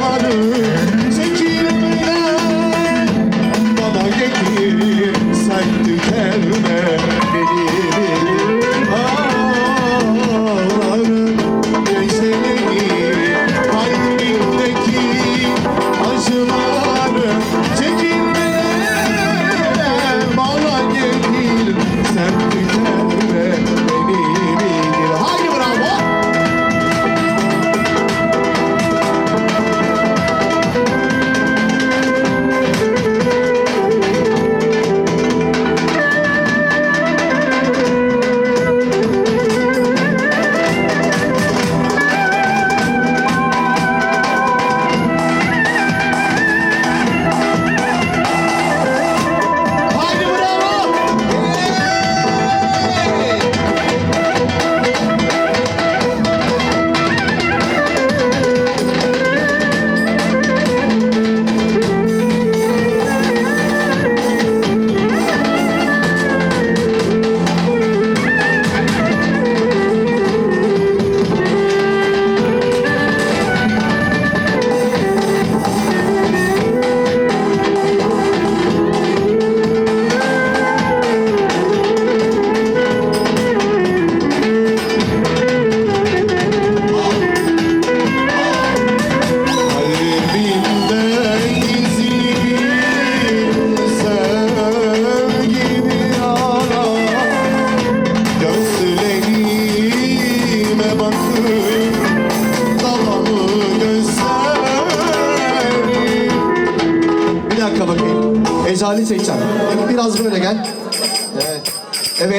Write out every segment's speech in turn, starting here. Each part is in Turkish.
Hallelujah.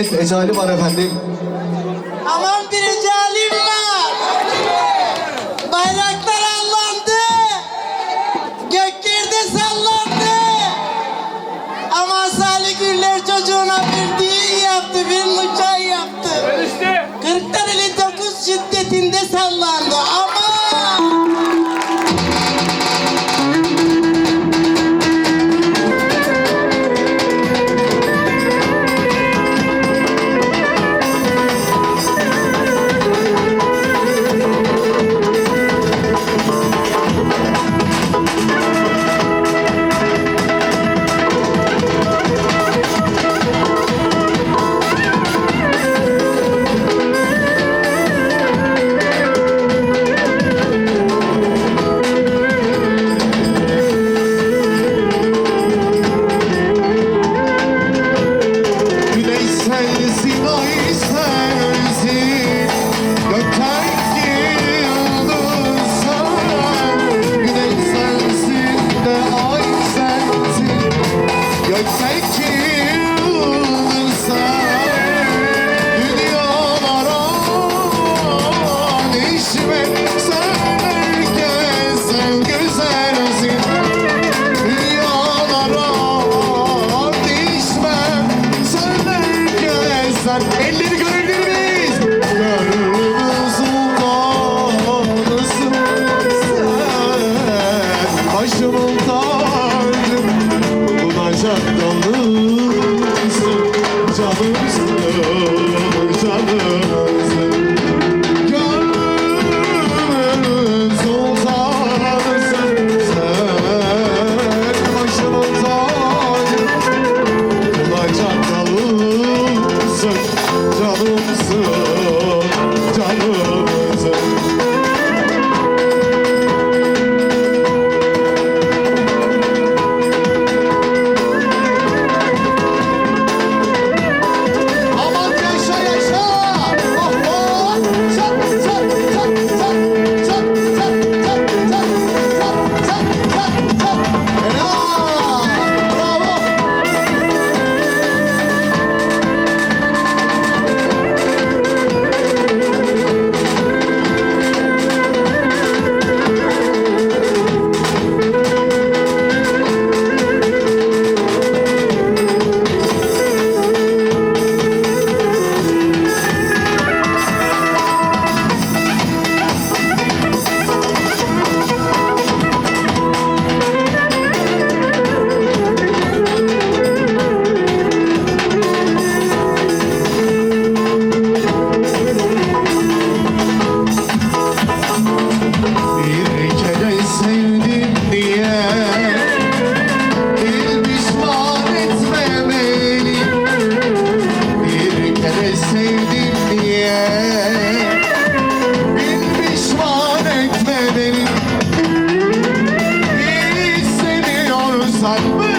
Evet, ecali var efendim. Aman bir ecalim var. Bayraklar allandı. Göklerde sallandı. Ama Salih Güller çocuğuna bir düğün yaptı, bir nikah yaptı. Kırklareli dokuz şiddetinde sallandı. Ama egoísta. sorpresa. I.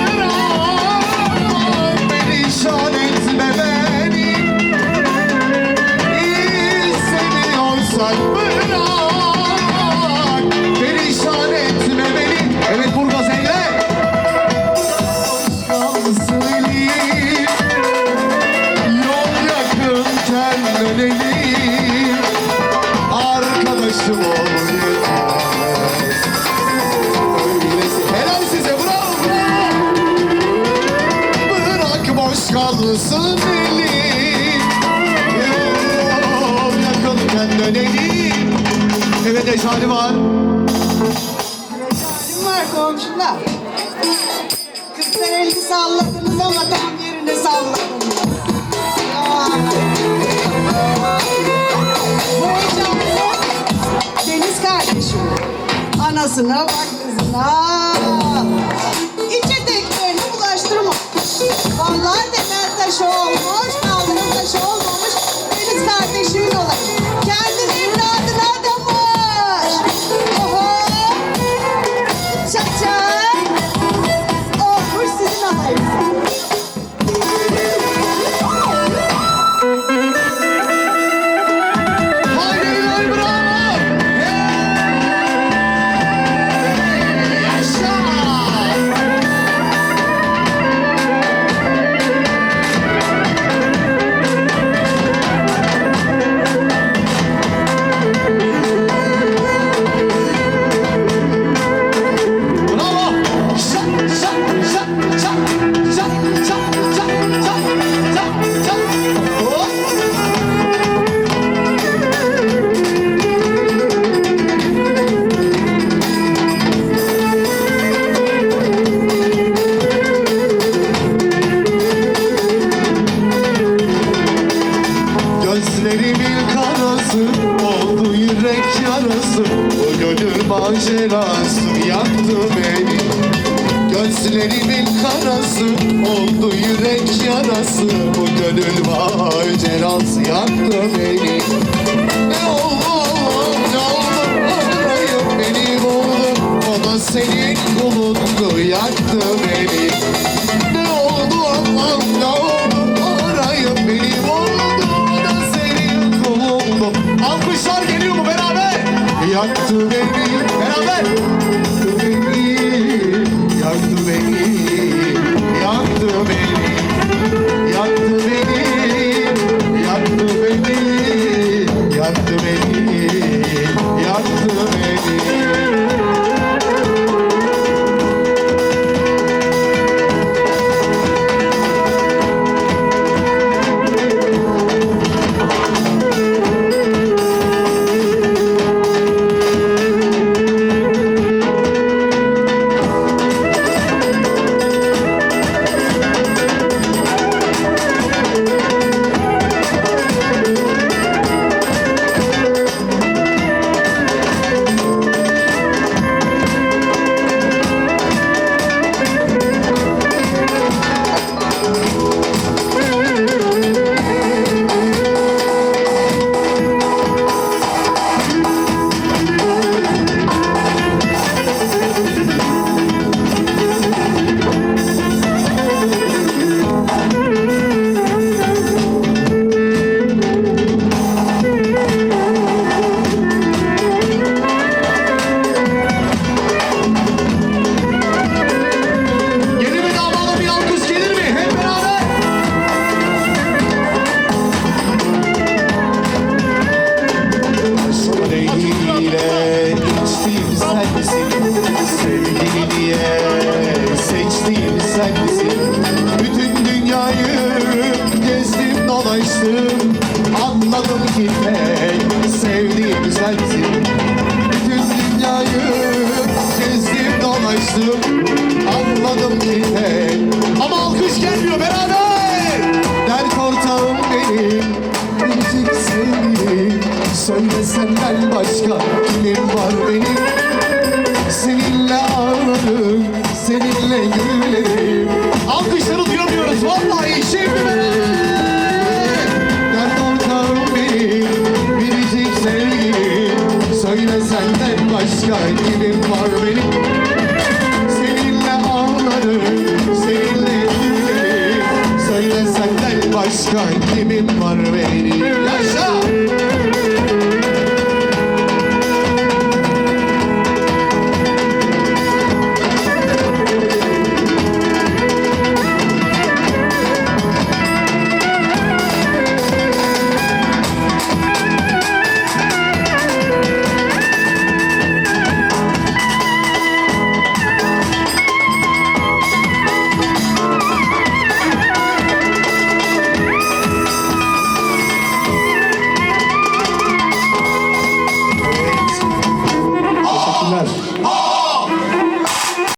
anasına bak kızına. İçindekilerini bulaştırma. Vallahi temel taşı şey olmuş, kaldırım taşı şey olmamış. Deniz kardeşimin olacak. Thank you.